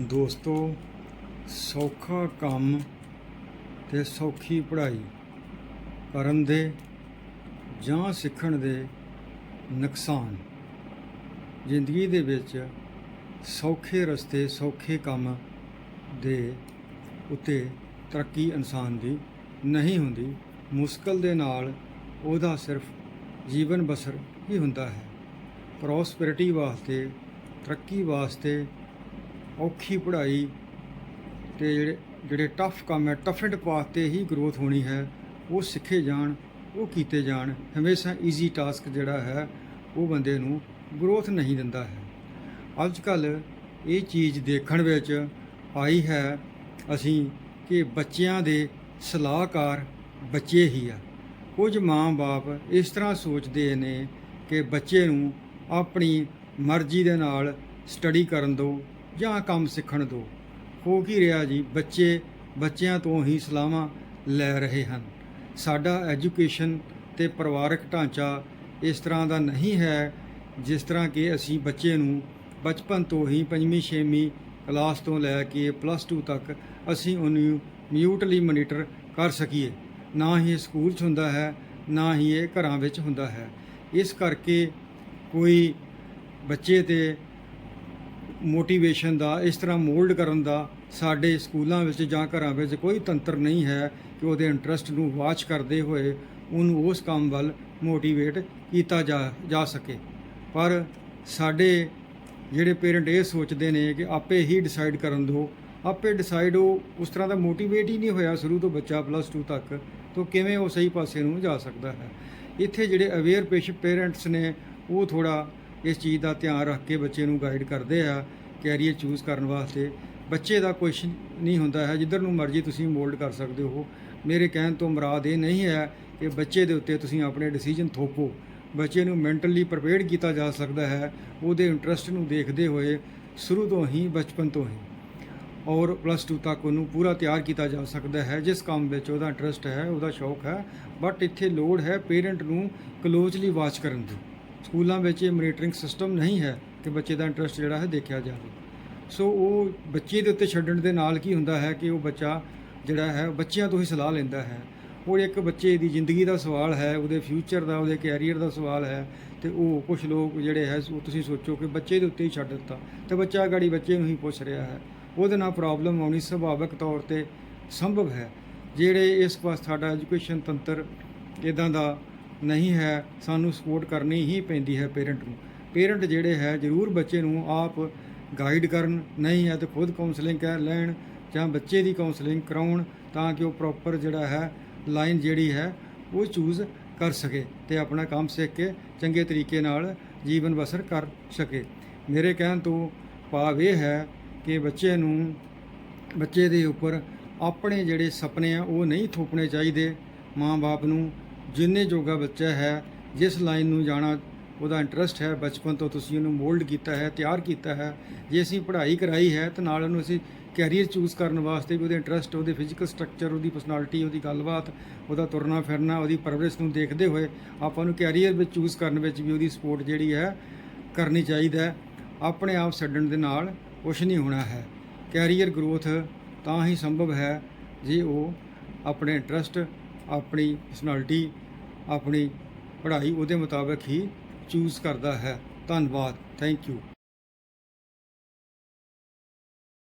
ਦੋਸਤੋ, ਸੌਖਾ ਕੰਮ ਤੇ ਸੌਖੀ ਪੜ੍ਹਾਈ ਕਰਨ ਦੇ ਜਾਂ ਸਿੱਖਣ ਦੇ ਨੁਕਸਾਨ। ਜ਼ਿੰਦਗੀ ਦੇ ਵਿੱਚ ਸੌਖੇ ਰਸਤੇ, ਸੌਖੇ ਕੰਮ ਦੇ ਉੱਤੇ ਤਰੱਕੀ ਇਨਸਾਨ ਦੀ ਨਹੀਂ ਹੁੰਦੀ। ਮੁਸ਼ਕਲ ਦੇ ਨਾਲ ਉਹਦਾ ਸਿਰਫ ਜੀਵਨ ਬਸਰ ਹੀ ਹੁੰਦਾ ਹੈ। ਪ੍ਰੋਸਪੈਰਿਟੀ ਵਾਸਤੇ, ਤਰੱਕੀ ਵਾਸਤੇ ਔਖੀ ਪੜ੍ਹਾਈ ਤੇ ਜਿਹੜੇ ਜਿਹੜੇ ਟਫ ਕੰਮ ਹੈ ਟਫ ਐਂਡ ਪਾਥ ਤੇ ਹੀ ਗਰੋਥ ਹੋਣੀ ਹੈ, ਉਹ ਸਿੱਖੇ ਜਾਣ, ਉਹ ਕੀਤੇ ਜਾਣ, ਹਮੇਸ਼ਾ ਈਜ਼ੀ ਟਾਸਕ ਜਿਹੜਾ ਹੈ, ਉਹ ਬੰਦੇ ਨੂੰ ਗਰੋਥ ਨਹੀਂ ਦਿੰਦਾ ਹੈ। ਅੱਜ ਕੱਲ ਇਹ ਚੀਜ਼ ਦੇਖਣ ਵਿੱਚ ਆਈ ਹੈ, ਅਸੀਂ ਕਿ ਬੱਚਿਆਂ ਦੇ ਸਲਾਹਕਾਰ ਬੱਚੇ ਹੀ ਆ। ਕੁਝ ਮਾਂ-ਬਾਪ ਇਸ ਤਰ੍ਹਾਂ ਸੋਚਦੇ ਨੇ ਕਿ ਬੱਚੇ ਨੂੰ ਆਪਣੀ ਮਰਜ਼ੀ ਦੇ ਨਾਲ ਸਟੱਡੀ ਕਰਨ ਦਿਓ ਜਾਂ ਕੰਮ ਸਿੱਖਣ ਦਿਓ ਹੋ ਕੀ ਰਿਹਾ ਜੀ? ਬੱਚੇ, ਬੱਚਿਆਂ ਤੋਂ ਹੀ ਸਲਾਹਾਂ ਲੈ ਰਹੇ ਹਨ। ਸਾਡਾ ਐਜੂਕੇਸ਼ਨ ਤੇ ਪਰਿਵਾਰਕ ਢਾਂਚਾ ਇਸ ਤਰ੍ਹਾਂ ਦਾ ਨਹੀਂ ਹੈ ਜਿਸ ਤਰ੍ਹਾਂ ਕਿ ਅਸੀਂ ਬੱਚੇ ਨੂੰ ਬਚਪਨ ਤੋਂ ਹੀ ਪੰਜਵੀਂ, ਛੇਵੀਂ ਕਲਾਸ ਤੋਂ ਲੈ ਕੇ ਪਲੱਸ 2 ਤੱਕ ਅਸੀਂ ਉਹਨੂੰ ਮਿਊਟਲੀ ਮੋਨੀਟਰ ਕਰ ਸਕੀਏ। ਨਾ ਹੀ ਇਹ ਸਕੂਲ 'ਚ ਹੁੰਦਾ ਹੈ, ਨਾ ਹੀ ਇਹ ਘਰਾਂ ਵਿੱਚ ਹੁੰਦਾ ਹੈ। ਇਸ ਕਰਕੇ ਕੋਈ ਬੱਚੇ ਤੇ ਮੋਟੀਵੇਸ਼ਨ ਦਾ, ਇਸ ਤਰ੍ਹਾਂ ਮੋਲਡ ਕਰਨ ਦਾ ਸਾਡੇ ਸਕੂਲਾਂ ਵਿੱਚ ਜਾਂ ਘਰਾਂ ਵਿੱਚ ਕੋਈ ਤੰਤਰ ਨਹੀਂ ਹੈ ਕਿ ਉਹਦੇ ਇੰਟਰਸਟ ਨੂੰ ਵਾਚ ਕਰਦੇ ਹੋਏ ਉਹਨੂੰ ਉਸ ਕੰਮ ਵੱਲ ਮੋਟੀਵੇਟ ਕੀਤਾ ਜਾ ਜਾ ਸਕੇ। ਪਰ ਸਾਡੇ ਜਿਹੜੇ ਪੇਰੈਂਟ ਇਹ ਸੋਚਦੇ ਨੇ ਕਿ ਆਪੇ ਹੀ ਡਿਸਾਈਡ ਕਰਨ ਦਿਓ ਆਪੇ ਡਿਸਾਈਡ ਉਹ ਉਸ ਤਰ੍ਹਾਂ ਦਾ ਮੋਟੀਵੇਟ ਹੀ ਨਹੀਂ ਹੋਇਆ ਸ਼ੁਰੂ ਤੋਂ ਬੱਚਾ ਪਲੱਸ 2 ਤੱਕ, ਤਾਂ ਕਿਵੇਂ ਉਹ ਸਹੀ ਪਾਸੇ ਨੂੰ ਜਾ ਸਕਦਾ ਹੈ। ਇੱਥੇ ਜਿਹੜੇ ਅਵੇਅਰ ਪੇਸ਼ ਪੇਰੈਂਟਸ ਨੇ ਉਹ ਥੋੜਾ ਇਸ ਚੀਜ਼ ਦਾ ਧਿਆਨ ਰੱਖ ਕੇ ਬੱਚੇ ਨੂੰ ਗਾਈਡ ਕਰਦੇ ਆ ਕੈਰੀਅਰ ਚੂਜ਼ ਕਰਨ ਵਾਸਤੇ। ਬੱਚੇ ਦਾ ਕੁਝ ਨਹੀਂ ਹੁੰਦਾ ਹੈ, ਜਿੱਧਰ ਨੂੰ ਮਰਜ਼ੀ ਤੁਸੀਂ ਮੋਲਡ ਕਰ ਸਕਦੇ ਹੋ। ਮੇਰੇ ਕਹਿਣ ਤੋਂ ਮੁਰਾਦ ਇਹ ਨਹੀਂ ਹੈ ਕਿ ਬੱਚੇ ਦੇ ਉੱਤੇ ਤੁਸੀਂ ਆਪਣੇ ਡਿਸੀਜਨ ਥੋਪੋ। ਬੱਚੇ ਨੂੰ ਮੈਂਟਲੀ ਪ੍ਰਪੇਅਰ ਕੀਤਾ ਜਾ ਸਕਦਾ ਹੈ, ਉਹਦੇ ਇੰਟਰਸਟ ਨੂੰ ਦੇਖਦੇ ਹੋਏ, ਸ਼ੁਰੂ ਤੋਂ ਹੀ, ਬਚਪਨ ਤੋਂ ਹੀ। ਔਰ ਪਲੱਸ 2 ਤੱਕ ਉਹਨੂੰ ਪੂਰਾ ਤਿਆਰ ਕੀਤਾ ਜਾ ਸਕਦਾ ਹੈ, ਜਿਸ ਕੰਮ ਵਿੱਚ ਉਹਦਾ ਇੰਟਰਸਟ ਹੈ, ਉਹਦਾ ਸ਼ੌਕ ਹੈ। ਬਟ ਇੱਥੇ ਲੋੜ ਹੈ ਪੇਰੈਂਟ ਨੂੰ ਕਲੋਜ਼ਲੀ ਵਾਚ ਕਰਨ ਦੀ। ਸਕੂਲਾਂ ਵਿੱਚ ਇਹ ਮੋਨੀਟਰਿੰਗ ਸਿਸਟਮ ਨਹੀਂ ਹੈ ਕਿ ਬੱਚੇ ਦਾ ਇੰਟਰਸਟ ਜਿਹੜਾ ਹੈ ਦੇਖਿਆ ਜਾਵੇ। ਸੋ ਉਹ ਬੱਚੇ ਦੇ ਉੱਤੇ ਛੱਡਣ ਦੇ ਨਾਲ ਕੀ ਹੁੰਦਾ ਹੈ ਕਿ ਉਹ ਬੱਚਾ ਜਿਹੜਾ ਹੈ ਬੱਚਿਆਂ ਤੋਂ ਹੀ ਸਲਾਹ ਲੈਂਦਾ ਹੈ। ਉਹ ਇੱਕ ਬੱਚੇ ਦੀ ਜ਼ਿੰਦਗੀ ਦਾ ਸਵਾਲ ਹੈ, ਉਹਦੇ ਫਿਊਚਰ ਦਾ, ਉਹਦੇ ਕੈਰੀਅਰ ਦਾ ਸਵਾਲ ਹੈ ਤੇ ਉਹ ਕੁਝ ਲੋਕ ਜਿਹੜੇ ਹੈ, ਉਹ ਤੁਸੀਂ ਸੋਚੋ ਕਿ ਬੱਚੇ ਦੇ ਉੱਤੇ ਹੀ ਛੱਡ ਦਿੱਤਾ ਤੇ ਬੱਚਾ ਗਾੜੀ ਬੱਚੇ ਨੂੰ ਹੀ ਪੁੱਛ ਰਿਹਾ ਹੈ। ਉਹਦੇ ਨਾਲ ਪ੍ਰੋਬਲਮ ਆਉਣੀ ਸੁਭਾਵਿਕ ਤੌਰ ਤੇ ਸੰਭਵ ਹੈ। ਜਿਹੜੇ ਇਸ ਪਾਸ ਸਾਡਾ ਐਜੂਕੇਸ਼ਨ ਤੰਤਰ ਇਦਾਂ ਦਾ ਨਹੀਂ ਹੈ, ਸਾਨੂੰ ਸਪੋਰਟ ਕਰਨੀ ਹੀ ਪੈਂਦੀ ਹੈ ਪੇਰੈਂਟ ਨੂੰ। ਪੇਰੈਂਟ ਜਿਹੜੇ ਹੈ, ਜ਼ਰੂਰ ਬੱਚੇ ਨੂੰ ਆਪ ਗਾਈਡ ਕਰਨ, ਨਹੀਂ ਹੈ ਤੇ ਖੁਦ ਕਾਉਂਸਲਿੰਗ ਕਰ ਲੈਣ ਜਾਂ ਬੱਚੇ ਦੀ ਕਾਉਂਸਲਿੰਗ ਕਰਾਉਣ ਤਾਂ ਕਿ ਉਹ ਪ੍ਰੋਪਰ ਜਿਹੜਾ ਹੈ ਲਾਈਨ ਜਿਹੜੀ ਹੈ, ਉਹ ਚੂਜ਼ ਕਰ ਸਕੇ ਤੇ ਆਪਣਾ ਕੰਮ ਸਿੱਖ ਕੇ ਚੰਗੇ ਤਰੀਕੇ ਨਾਲ ਜੀਵਨ ਬਸਰ ਕਰ ਸਕੇ। ਮੇਰੇ ਕਹਿਣ ਤੋਂ ਭਾਵ ਇਹ ਹੈ ਕਿ ਬੱਚੇ ਨੂੰ, ਬੱਚੇ ਦੇ ਉੱਪਰ ਆਪਣੇ ਜਿਹੜੇ ਸੁਪਨੇ ਆ, ਉਹ ਨਹੀਂ ਥੋਪਣੇ ਚਾਹੀਦੇ। ਮਾਂ-ਬਾਪ ਨੂੰ ਜਿੰਨੇ ਜੋਗਾ ਬੱਚਾ ਹੈ, ਜਿਸ ਲਾਈਨ ਨੂੰ ਜਾਣਾ, ਉਹਦਾ ਇੰਟਰਸਟ ਹੈ, ਬਚਪਨ ਤੋਂ ਤੁਸੀਂ ਉਹਨੂੰ ਮੋਲਡ ਕੀਤਾ ਹੈ, ਤਿਆਰ ਕੀਤਾ ਹੈ, ਜੇ ਅਸੀਂ ਪੜ੍ਹਾਈ ਕਰਾਈ ਹੈ, ਤਾਂ ਨਾਲ ਉਹਨੂੰ ਅਸੀਂ ਕੈਰੀਅਰ ਚੂਜ਼ ਕਰਨ ਵਾਸਤੇ ਵੀ ਉਹਦੇ ਇੰਟਰਸਟ ਉਹਦੇ ਫਿਜ਼ੀਕਲ ਸਟਰਕਚਰ ਉਹਦੀ ਪਰਸਨੈਲਿਟੀ ਉਹਦੀ ਗੱਲਬਾਤ, ਉਹਦਾ ਤੁਰਨਾ ਫਿਰਨਾ, ਉਹਦੀ ਪਰਵਰਿਸ਼ ਨੂੰ ਦੇਖਦੇ ਹੋਏ ਆਪਾਂ ਨੂੰ ਕੈਰੀਅਰ ਵਿੱਚ ਚੂਜ਼ ਕਰਨ ਵਿੱਚ ਵੀ ਉਹਦੀ ਸਪੋਰਟ ਜਿਹੜੀ ਹੈ ਕਰਨੀ ਚਾਹੀਦਾ ਹੈ। ਆਪਣੇ ਆਪ ਛੱਡਣ ਦੇ ਨਾਲ ਕੁਛ ਨਹੀਂ ਹੋਣਾ ਹੈ। ਕੈਰੀਅਰ ਗਰੋਥ ਤਾਂ ਹੀ ਸੰਭਵ ਹੈ ਜੇ ਉਹ ਆਪਣੇ ਇੰਟਰਸਟ ਆਪਣੀ ਪਰਸਨੈਲਿਟੀ ਆਪਣੀ ਪੜ੍ਹਾਈ ਉਹਦੇ ਮੁਤਾਬਕ ਹੀ ਚੂਜ਼ ਕਰਦਾ ਹੈ। ਧੰਨਵਾਦ। Thank you